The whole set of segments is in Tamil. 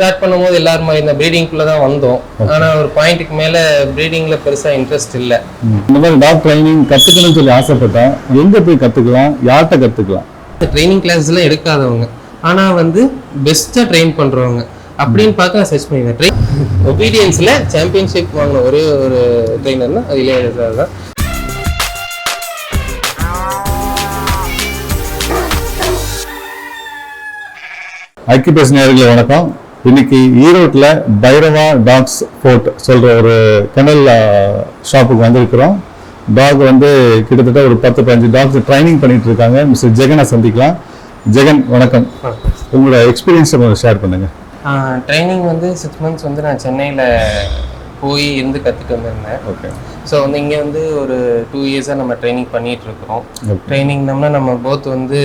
ஸ்டார்ட் பண்ணும்போது எல்லாரும் இந்த ப்ரீடிங்குள்ளே தான் வந்தோம். ஆனால் ஒரு பாயிண்ட்டுக்கு மேலே ப்ரீடிங்கில் பெருசாக இன்ட்ரெஸ்ட் இல்லை. இந்த மாதிரி டாக் ட்ரைனிங் கத்துக்கணும்னு சொல்லி ஆசைப்பட்டா எங்க போய் கத்துக்கலாம்? யார்கிட்ட கத்துக்கலாம்? ட்ரைனிங் கிளாஸ்லாம் எடுக்காதவங்க. ஆனால் வந்து பெஸ்ட்டாக ட்ரெயின் பண்ணுறவங்க அப்படின்னு பார்த்து நான் சர்ச் பண்ணிடுவேன் ட்ரெயின் ஒபீடியன்ஸில் சாம்பியன்ஷிப் வாங்கின ஒரே ஒரு ட்ரெயினர்னா அது இளையராஜா தான். ஐக்கியபேஸ் நேயர்களே வணக்கம். இன்னைக்கு ஈரோட்ல பைரவா டாக்ஸ் ஃபோர்ட் சொல்ற ஒரு கெனல் ஷாப்புக்கு வந்திருக்கிறோம். டாக் வந்து கிட்டத்தட்ட ஒரு பத்து பதினஞ்சு டாக்ஸ் ட்ரைனிங் பண்ணிட்டு இருக்காங்க. மிஸ்டர் ஜெகனை சந்திக்கலாம். ஜெகன் வணக்கம். உங்களோட எக்ஸ்பீரியன்ஸை ஷேர் பண்ணுங்க. ட்ரைனிங் வந்து சிக்ஸ் மந்த்ஸ் வந்து நான் சென்னையில் போய் இருந்து கற்றுட்டு வந்திருந்தேன். ஓகே. ஸோ வந்து இங்கே வந்து ஒரு டூ இயர்ஸாக நம்ம ட்ரைனிங் பண்ணிட்டு இருக்கிறோம். ட்ரைனிங்னம்னா நம்ம போத் வந்து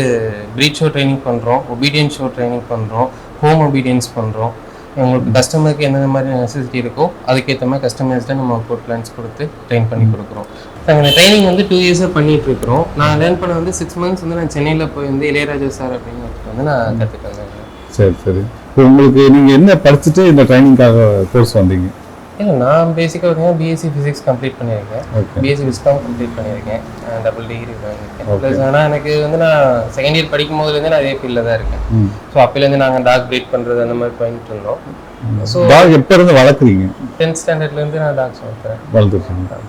ப்ரீட் ஷோ ட்ரைனிங் பண்ணுறோம் ஒபீடியன்ஸ் ஷோ ட்ரைனிங் பண்ணுறோம் ஹோம் ஒபீடியன்ஸ் பண்ணுறோம் உங்களுக்கு கஸ்டமருக்கு என்னென்ன மாதிரி நெசசிட்டி இருக்கோ அதுக்கேற்ற மாதிரி கஸ்டமைஸ்டாக நம்ம ஃபுட் பிளான்ஸ் கொடுத்து ட்ரெயின் பண்ணி கொடுக்குறோம். நாங்கள் ட்ரைனிங் வந்து டூ இயர்ஸாக பண்ணிட்டு இருக்கிறோம். நான் லேர்ன் பண்ண வந்து சிக்ஸ் மந்த்ஸ் வந்து நான் சென்னையில் போய் வந்து இளையராஜா சார் அப்படிங்கிறது வந்து நான் கற்றுக்கிறேன் சரி சரி. இப்போ உங்களுக்கு நீங்கள் என்ன படிச்சுட்டு இந்த ட்ரைனிங்காக கோர்ஸ் வந்தீங்க? இல்லை நான் பேசிக்காக பார்த்தீங்கன்னா பிஎஸ்சி ஃபிசிக்ஸ் கம்ப்ளீட் பண்ணியிருக்கேன். பிஎஸ்சி விஸ்காம் கம்ப்ளீட் பண்ணியிருக்கேன். டபுள் டிகிரி வாங்கியிருக்கேன். ப்ளஸ் ஆனால் எனக்கு வந்து நான் செகண்ட் இயர் படிக்கும் போதுலேருந்து நான் அதே ஃபீல்டில் தான் இருக்கேன். ஸோ அப்போலேருந்து நாங்கள் டாக் ப்ரீட் பண்ணுறது அந்த மாதிரி பண்ணிட்டு இருந்தோம். ஸோ டாக் எப்போ இருந்து வளர்க்குறீங்க? டென்த் ஸ்டாண்டர்ட்லேருந்து நான் டாக்ஸ் வளர்க்குறேன். வளர்த்துருக்கீங்க.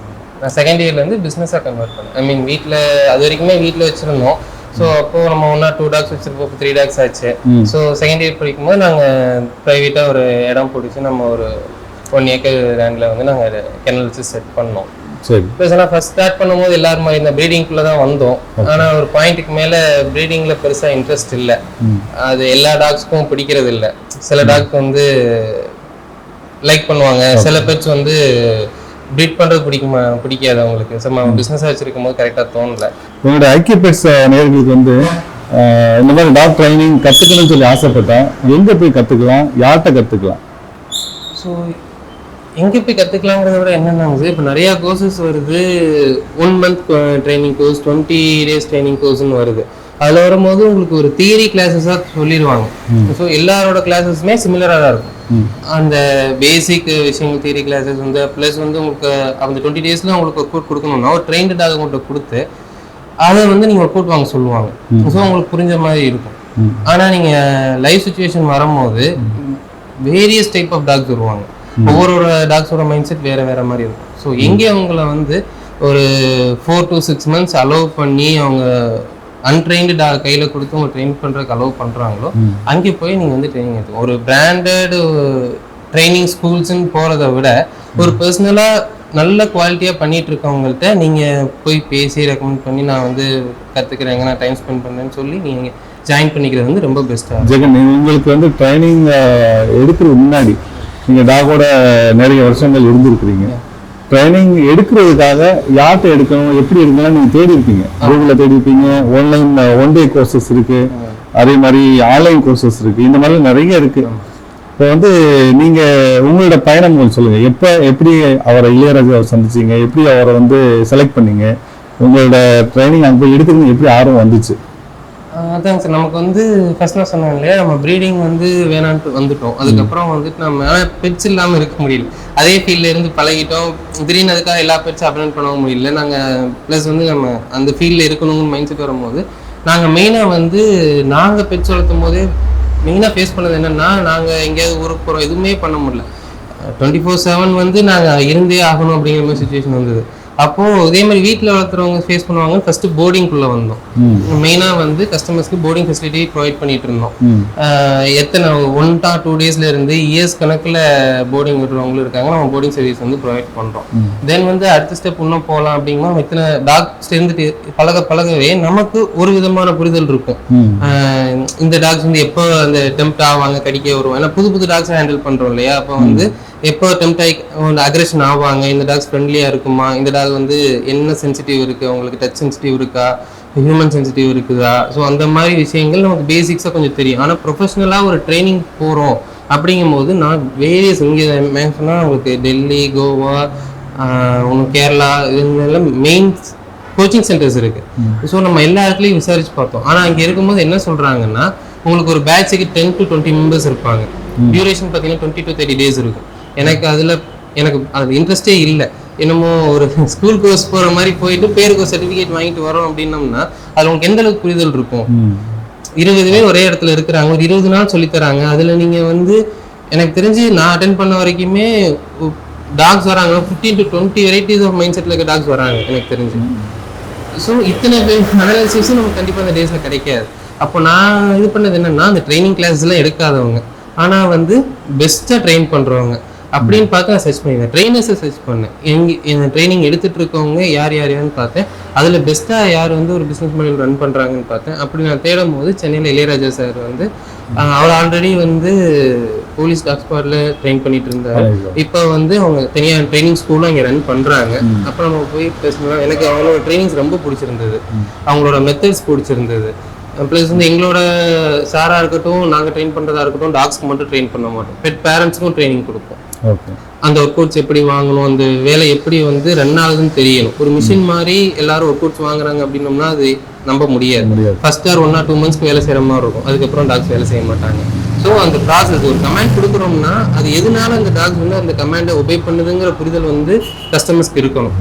நான் செகண்ட் இயர்லேருந்து பிஸ்னஸாக கன்வெர்ட் பண்ணேன். ஐ மீன் வீட்டில் அது வரைக்குமே வீட்டில் வச்சுருந்தோம். ஸோ அப்போ நம்ம ஒன்றா டூ டாக்ஸ் வச்சிருப்போம். த்ரீ டாக்ஸ் ஆச்சு. ஸோ செகண்ட் இயர் படிக்கும்போது நாங்கள் ப்ரைவேட்டாக ஒரு இடம் பிடிச்சி நம்ம ஒரு ஒன் ஏக்கர் லேண்டில் வந்து நாங்கள் கெனல் வச்சு செட் பண்ணோம். சரி. ப்ளஸ் ஆனால் ஃபர்ஸ்ட் ஸ்டார்ட் பண்ணும்போது எல்லாரும் மாதிரி இந்த ப்ரீடிங்குள்ளே தான் வந்தோம் ஆனால் ஒரு பாயிண்ட்டுக்கு மேலே ப்ரீடிங்கில் பெருசாக இன்ட்ரெஸ்ட் இல்லை. அது எல்லா டாக்ஸ்க்கும் பிடிக்கிறது இல்லை. சில டாக் வந்து லைக் பண்ணுவாங்க. சில பெட்ஸ் வந்து ப்ரீட் பண்ணுறது பிடிக்குமா பிடிக்காது அவங்களுக்கு. சும்மா பிஸ்னஸாக வச்சிருக்கும் போது கரெக்டாக தோணல. உங்களோட ஐக்கிய பெட்ஸ் நேர்களுக்கு வந்து இந்த மாதிரி டாக் ட்ரைனிங் கத்துக்கணும்னு சொல்லி ஆசைப்பட்டா எங்க போய் கத்துக்கலாம்? யார்கிட்ட கத்துக்கலாம்? ஸோ எங்கே போய் கற்றுக்கலாங்கிறத விட என்னென்னா இப்போ நிறையா கோர்சஸ் வருது. One month training course twenty days training கோர்ஸ்னு வருது. அதில் வரும்போது உங்களுக்கு ஒரு தியரி கிளாஸஸாக சொல்லிடுவாங்க. ஸோ எல்லாரோட கிளாஸஸுமே சிமிலராக தான் இருக்கும். அந்த பேசிக் விஷயங்கள் தியரி கிளாஸஸ் வந்து ப்ளஸ் வந்து உங்களுக்கு அந்த டுவெண்ட்டி டேஸில் உங்களுக்கு ஒரு கோட் கொடுக்கணும்னா ஒரு டாக் உங்கள்கிட்ட கொடுத்து அதை வந்து நீங்கள் கோட் வாங்க சொல்லுவாங்க. ஸோ உங்களுக்கு புரிஞ்ச மாதிரி இருக்கும். ஆனால் நீங்கள் லைஃப் சுச்சுவேஷன் வரும்போது வேரியஸ் டைப் ஆஃப் டாக்ஸ் வருவாங்க. ஒவ்வொரு டாக்ஸோட மைண்ட் செட் வேற வேற மாதிரி இருக்கும். ஸோ எங்கே அவங்கள வந்து ஒரு four to six months allow பண்ணி அவங்க அன்ட்ரெயின்டு டா கையில் கொடுத்து அவங்க ட்ரெயின் பண்ணுறதுக்கு அலோவ் பண்ணுறாங்களோ. அங்கே போய் நீங்கள் வந்து ட்ரைனிங் எடுத்து ஒரு பிராண்டட் ட்ரைனிங் ஸ்கூல்ஸ்ன்னு போகிறத விட ஒரு பர்சனலாக நல்ல குவாலிட்டியாக பண்ணிட்டு இருக்கவங்கள்ட்ட நீங்கள் போய் பேசி ரெக்கமெண்ட் பண்ணி நான் வந்து கற்றுக்கிறேங்க நான் டைம் ஸ்பெண்ட் பண்ணேன்னு சொல்லி நீங்கள் ஜாயின் பண்ணிக்கிறது வந்து ரொம்ப பெஸ்ட்டாக ஜெகன் உங்களுக்கு வந்து ட்ரைனிங் எடுக்கிறது முன்னாடி நீங்கள் டாகோட நிறைய வருஷங்கள் இருந்திருக்கிறீங்க. ட்ரைனிங் எடுக்கிறதுக்காக யார்கிட்ட எடுக்கணும் எப்படி எடுக்கணும் நீங்கள் தேடி இருப்பீங்க. தேடிருப்பீங்க தேடி இருப்பீங்க ஆன்லைன் ஒன் டே கோர்சஸ் இருக்கு. அதே மாதிரி ஆன்லைன் கோர்சஸ் இருக்கு. இந்த மாதிரி நிறைய இருக்கு. இப்போ வந்து நீங்கள் உங்களோட பயணம் கொஞ்சம் சொல்லுங்கள் எப்போ எப்படி அவரை இளையராஜா சந்திச்சீங்க? எப்படி அவரை வந்து செலக்ட் பண்ணீங்க? உங்களோட ட்ரைனிங் அங்கே போய் எடுத்துக்கணும் எப்படி ஆர்வம் வந்துச்சு? அதாங்க சார். நமக்கு வந்து ஃபர்ஸ்ட் நான் சொன்னேன் இல்லையா நம்ம ப்ரீடிங் வந்து வேணான்ட்டு வந்துட்டோம். அதுக்கப்புறம் வந்துட்டு நம்ம ஆனால் பெட்ஸ் இல்லாமல் இருக்க முடியல. அதே ஃபீல்டில் இருந்து பழகிட்டோம். திடீர்னு அதுக்காக எல்லா பெட்ஸும் அப்டேட் பண்ணவும் முடியல. நாங்கள் ப்ளஸ் வந்து நம்ம அந்த ஃபீல்டில் இருக்கணும்னு மைண்ட் செட் வரும்போது நாங்கள் மெயினாக வந்து நாங்கள் பெட்ஸ் வளர்த்தும் போதே மெயினாக ஃபேஸ் பண்ணது என்னென்னா நாங்கள் எங்கேயாவது ஊருக்கு போகிறோம் எதுவுமே பண்ண முடியல. டுவெண்ட்டி ஃபோர் செவன் வந்து நாங்கள் இருந்தே ஆகணும் அப்படிங்கிற மாதிரி சுச்சுவேஷன் வந்தது. அப்போது இதே மாதிரி வீட்டில் வளர்த்துறவங்க ஃபேஸ் பண்ணுவாங்க. ஃபஸ்ட்டு போர்டிங்குள்ளே வந்தோம். மெயினாக வந்து கஸ்டமர்ஸ்க்கு போர்டிங் ஃபெசிலிட்டி ப்ரொவைட் பண்ணிட்டு இருந்தோம். எத்தனை ஒன் டா டூ டேஸ்ல இருந்து இயர்ஸ் கணக்கில் போர்டிங் விடுறவங்களும் இருக்காங்க. நம்ம போர்டிங் சர்வீஸ் வந்து ப்ரொவைட் பண்ணுறோம். தென் வந்து அடுத்த ஸ்டெப் இன்னும் போகலாம் அப்படிங்கும்போது நம்ம இத்தனை டாக்ஸ் இருந்துட்டு பழக பழகவே நமக்கு ஒரு விதமான புரிதல் இருக்கும். இந்த டாக்ஸ் வந்து எப்போ அந்த டெம்ப்ட் ஆவாங்க கடிக்க வருவாங்க. ஏன்னா புது புது டாக்ஸ் ஹேண்டில் பண்றோம் இல்லையா? அப்போ வந்து எப்போ டெம்ப்ட் ஆகி அக்ரெஷன் ஆவாங்க? இந்த டாக்ஸ் ஃப்ரெண்ட்லியா இருக்குமா? இந்த டாக் வந்து என்ன சென்சிட்டிவ் இருக்கு? உங்களுக்கு டச் சென்சிட்டிவ் இருக்கா? ஹியூமன் சென்சிட்டிவ் இருக்குதா? ஸோ அந்த மாதிரி விஷயங்கள் நமக்கு பேசிக்ஸாக கொஞ்சம் தெரியும். ஆனால் ப்ரொஃபஷ்னலாக ஒரு ட்ரைனிங் போகிறோம் அப்படிங்கும்போது நான் வேரியஸ் இங்கே மேக்ஸிமம் உங்களுக்கு டெல்லி கோவா ஒன்று கேரளா இதெல்லாம் மெயின் கோச்சிங் சென்டர்ஸ் இருக்கு. ஸோ நம்ம எல்லா இடத்துலையும் விசாரிச்சு பார்த்தோம். ஆனால் அங்கே இருக்கும்போது என்ன சொல்றாங்கன்னா உங்களுக்கு ஒரு பேட்சுக்கு டென் டு டுவெண்ட்டி மெம்பர்ஸ் இருப்பாங்க. டியூரேஷன் பார்த்தீங்கன்னா டுவெண்ட்டி டு தேர்ட்டி டேஸ் இருக்கும். எனக்கு அதில் எனக்கு அது இன்ட்ரெஸ்டே இல்லை. என்னமோ ஒரு ஸ்கூல் கோர்ஸ் போகிற மாதிரி போயிட்டு பேருக்கு ஒரு சர்டிஃபிகேட் வாங்கிட்டு வரோம் அப்படின்னம்னா அது உங்களுக்கு எந்த அளவுக்கு புரிதல் இருக்கும்? ம். இருபது பேர் ஒரே இடத்துல இருக்கிறாங்க ஒரு இருபது நாள் சொல்லித் தராங்க. அதுல நீங்க வந்து எனக்கு தெரிஞ்சு நான் அட்டென்ட் பண்ண வரைக்குமே டாக்ஸ் வராங்க. Fifteen to twenty varieties of mind செட்டில் இருக்க டாக்ஸ் வராங்க எனக்கு தெரிஞ்சு. ஸோ இத்தனை அனாலிசிஸும் நமக்கு கண்டிப்பாக அந்த டேஸில் கிடைக்காது. அப்போ நான் இது பண்ணது என்னன்னா அந்த ட்ரைனிங் கிளாஸ்லாம் எடுக்காதவங்க. ஆனால் வந்து பெஸ்ட்டாக ட்ரெயின் பண்ணுறவங்க அப்படின்னு பார்த்து நான் சர்ச் பண்ணியிருந்தேன். ட்ரைனர்ஸை சர்ச் பண்ணேன். எங்க ட்ரைனிங் எடுத்துட்டு இருக்கவங்க யார் யார் யாருன்னு பார்த்தேன். அதில் பெஸ்ட்டாக யார் வந்து ஒரு பிஸ்னஸ் மாடல் ரன் பண்ணுறாங்கன்னு பார்த்தேன். அப்படி நான் தேடும் போது சென்னையில் இளையராஜா சார் வந்து அவர் ஆல்ரெடி வந்து போலீஸ் டாக் ஸ்குவாட்ல ட்ரெயின் பண்ணிட்டு இருந்தார் இப்போ வந்து அவங்க தனியாக ட்ரைனிங் ஸ்கூலும் இங்கே ரன் பண்ணுறாங்க அப்போ நம்ம போய் பேசணும் எனக்கு அவங்களோட ட்ரைனிங்ஸ் ரொம்ப பிடிச்சிருந்தது. அவங்களோட மெத்தட்ஸ் பிடிச்சிருந்தது. ப்ளஸ் வந்து எங்களோட சாராக இருக்கட்டும் நாங்கள் ட்ரெயின் பண்ணுறதா இருக்கட்டும் டாக்ஸ்க்கு மட்டும் ட்ரெயின் பண்ண மாட்டோம். பெட் பேரண்ட்ஸ்க்கும் ட்ரைனிங் கொடுப்போம். அந்த ஒர்க் அவுட்ஸ் எப்படி வாங்கணும் அந்த வேலை எப்படி வந்து ரன் ஆகுதுன்னு தெரியணும். ஒரு மிஷின் மாதிரி எல்லாரும் ஒர்க் அவுட்ஸ் வாங்குறாங்க அப்படின்னோம்னா அது நம்ப முடியாது. First or one or two மந்த்ஸ்க்கு வேலை செய்கிற மாதிரி இருக்கும். அதுக்கப்புறம் டாக்ஸ் வேலை செய்ய மாட்டாங்க. ஸோ அந்த ப்ராசஸ் ஒரு கமாண்ட் கொடுக்குறோம்னா அது எதனால அந்த டாக்ஸ் வந்து அந்த கமாண்டை ஒபே பண்ணுதுங்கிற புரிதல் வந்து கஸ்டமர்ஸ்க்கு இருக்கணும்.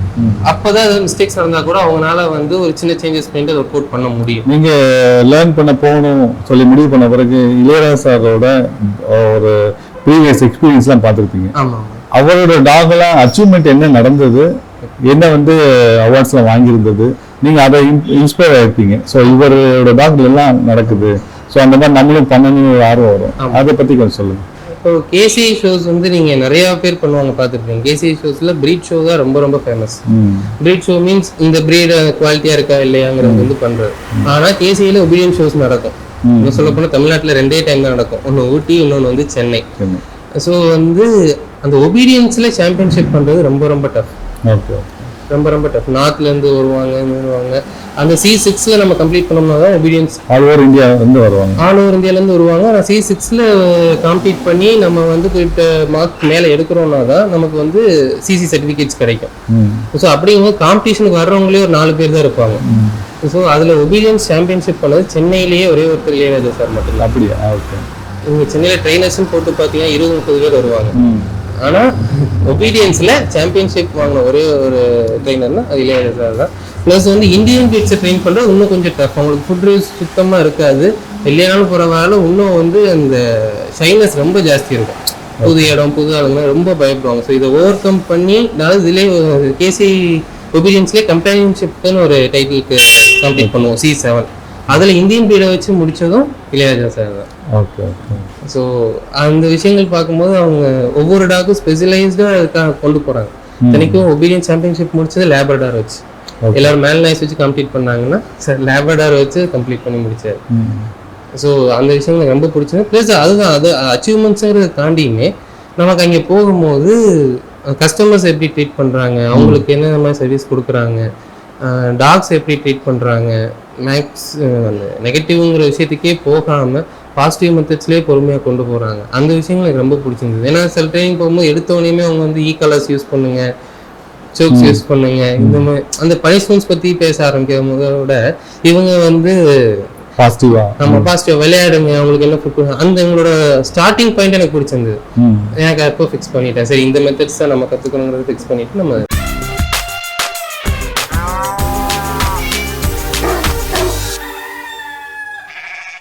அப்போதான் அது மிஸ்டேக்ஸ் நடந்தால் கூட அவங்களால வந்து ஒரு சின்ன சேஞ்சஸ் பண்ணிட்டு ஒர்க் அவுட் பண்ண முடியும். நீங்க லேர்ன் பண்ண போகணும் சொல்லி முடிவு பண்ண பிறகு இளையராஜா சாரோட ஒரு ப்ரீவியஸ் எக்ஸ்பீரியன்ஸ்லாம் பார்த்துருப்பீங்க. அவரோட டாக்லாம் அச்சீவ்மெண்ட் என்ன நடந்தது? என்ன வந்து அவார்ட்ஸ்லாம் வாங்கியிருந்தது? நீங்க அதை இன்ஸ்பயர் ஆயிருப்பீங்க. ஸோ இவரோட டாக்ல எல்லாம் நடக்குது. ஸோ அந்த மாதிரி நம்மளும் பண்ணணும்னு ஒரு ஆர்வம் வரும். அதை பத்தி கொஞ்சம் சொல்லுங்க. இப்போ கேசிஐ ஷோஸ் வந்து நீங்க நிறைய பேர் பண்ணுவாங்க பார்த்துருப்பீங்க கேசிஐ ஷோஸ்ல பிரீட் ஷோ தான் ரொம்ப ரொம்ப ஃபேமஸ் பிரீட் ஷோ மீன்ஸ் இந்த பிரீட் குவாலிட்டியா இருக்கா இல்லையாங்கிறது வந்து பண்றது. ஆனா கேசிஐல ஒபீடியன் ஷோஸ் நடக்கும். இன்னும் சொல்ல போனா தமிழ்நாட்டுல ரெண்டே டைம் தான் நடக்கும். ஒன்னு ஊட்டி இன்னொன்னு வந்து சென்னை. ஸோ வந்து அந்த ஒபீடியன்ஸ்ல சாம்பியன்ஷிப் பண்றது ரொம்ப ரொம்ப டஃப் ஓகே ரொம்ப ரொம்ப டஃப் நார்த்ல இருந்து வருவாங்க வருவாங்க. அந்த சி சிக்ஸ்ல நம்ம கம்ப்ளீட் பண்ணோம்னா தான் ஒபீடியன்ஸ் ஆல் ஓவர் இந்தியா வந்து வருவாங்க. ஆல் ஓவர் இந்தியாவிலேருந்து வருவாங்க. ஆனால் சி சிக்ஸில் காம்பீட் பண்ணி நம்ம வந்து குறிப்பிட்ட மார்க் மேலே எடுக்கிறோம்னா தான் நமக்கு வந்து சிசி சர்டிஃபிகேட்ஸ் கிடைக்கும். ஸோ அப்படிங்கும்போது காம்படிஷனுக்கு வர்றவங்களே ஒரு நாலு பேர் தான் இருப்பாங்க. ஸோ அதில் ஒபீடியன்ஸ் சாம்பியன்ஷிப் பண்ணது சென்னையிலேயே ஒரே ஒருத்தர் இளையராஜா சார் மட்டும்தான். அப்படியா? ஓகே. இங்கே சென்னையில் ட்ரைனர்ஸ்னு போட்டு பார்த்தீங்கன்னா இருபது முப்பது பேர் வருவாங்க. ஆனால் ஒபீடியன்ஸில் சாம்பியன்ஷிப் வாங்கின ஒரே ஒரு ட்ரைனர்னா அது இளையராஜா சார் தான். ப்ளஸ் வந்து இந்தியன் கிட்ஸை ட்ரெயின் பண்ணுறது இன்னும் கொஞ்சம் டஃப் அவங்களுக்கு ஃபுட் ரிவ்யூஸ் சுத்தமாக இருக்காது. இல்லைனாலும் பரவாயில்ல இன்னும் வந்து அந்த ஷைனஸ் ரொம்ப ஜாஸ்தி இருக்கும். புது இடம் புது ஆளுங்க ரொம்ப பயப்படுவாங்க. ஸோ இதை ஓவர் கம் பண்ணி அதாவது இதுலேயே கேசி ஒபீடியன்ஸ்லேயே கம்பேனியன்ஷிப்னு ஒரு டைட்டிலுக்கு கம்ப்ளீட் பண்ணுவோம் சி செவன் அதில் இந்தியன் பீடை வச்சு முடிச்சதும் இளையராஜா சார் தான். ஓகே ஸோ அந்த விஷயங்கள் பார்க்கும்போது அவங்க ஒவ்வொரு டாக்கும் ஸ்பெஷலைஸ்டாக அதுக்காக கொண்டு போகிறாங்க இத்தனைக்கும் ஒபீடியன் சாம்பியன்ஷிப் முடிச்சது லேபர்டார் வச்சு. எல்லாரும் மேல் நாய்ஸ் வச்சு கம்ப்ளீட் பண்ணாங்கன்னா சார் லேபர்டார் வச்சு கம்ப்ளீட் பண்ணி முடிச்சாரு. ஸோ அந்த விஷயம் எனக்கு ரொம்ப பிடிச்சது ப்ளஸ் அதுதான் அது அச்சீவ்மெண்ட்ஸுங்கிறத தாண்டியுமே நமக்கு அங்கே போகும்போது கஸ்டமர்ஸ் எப்படி ட்ரீட் பண்ணுறாங்க அவங்களுக்கு என்ன மாதிரி சர்வீஸ் கொடுக்குறாங்க டாக்ஸ் எப்படி ட்ரீட் பண்ணுறாங்க மேக்ஸ் அந்த நெகட்டிவ்ங்கிற விஷயத்துக்கே போகாமல் பாசிட்டிவ் மெத்தட்ஸ்லேயே பொறுமையாக கொண்டு போகிறாங்க அந்த விஷயங்கள் எனக்கு ரொம்ப பிடிச்சிருந்தது. ஏன்னா சில ட்ரைனிங் போகும்போது எடுத்தோடனே அவங்க வந்து இ கலர்ஸ் யூஸ் பண்ணுங்க சோக்ஸ் யூஸ் பண்ணுங்க இந்த மாதிரி அந்த பனிஷ்மெண்ட்ஸ் பற்றி பேச ஆரம்பிக்கும் விட இவங்க வந்து பாசிட்டிவா நம்ம பாசிட்டிவ் விளையாடுங்க அவங்களுக்கு என்ன ஃபுட் அந்த எங்களோட ஸ்டார்டிங் பாயிண்ட் எனக்கு பிடிச்சிருந்தது. எனக்கு அப்போ ஃபிக்ஸ் பண்ணிட்டேன். சரி இந்த மெத்தட்ஸ் தான் நம்ம கற்றுக்கணுங்கிறத ஃபிக்ஸ் பண்ணிட்டு நம்ம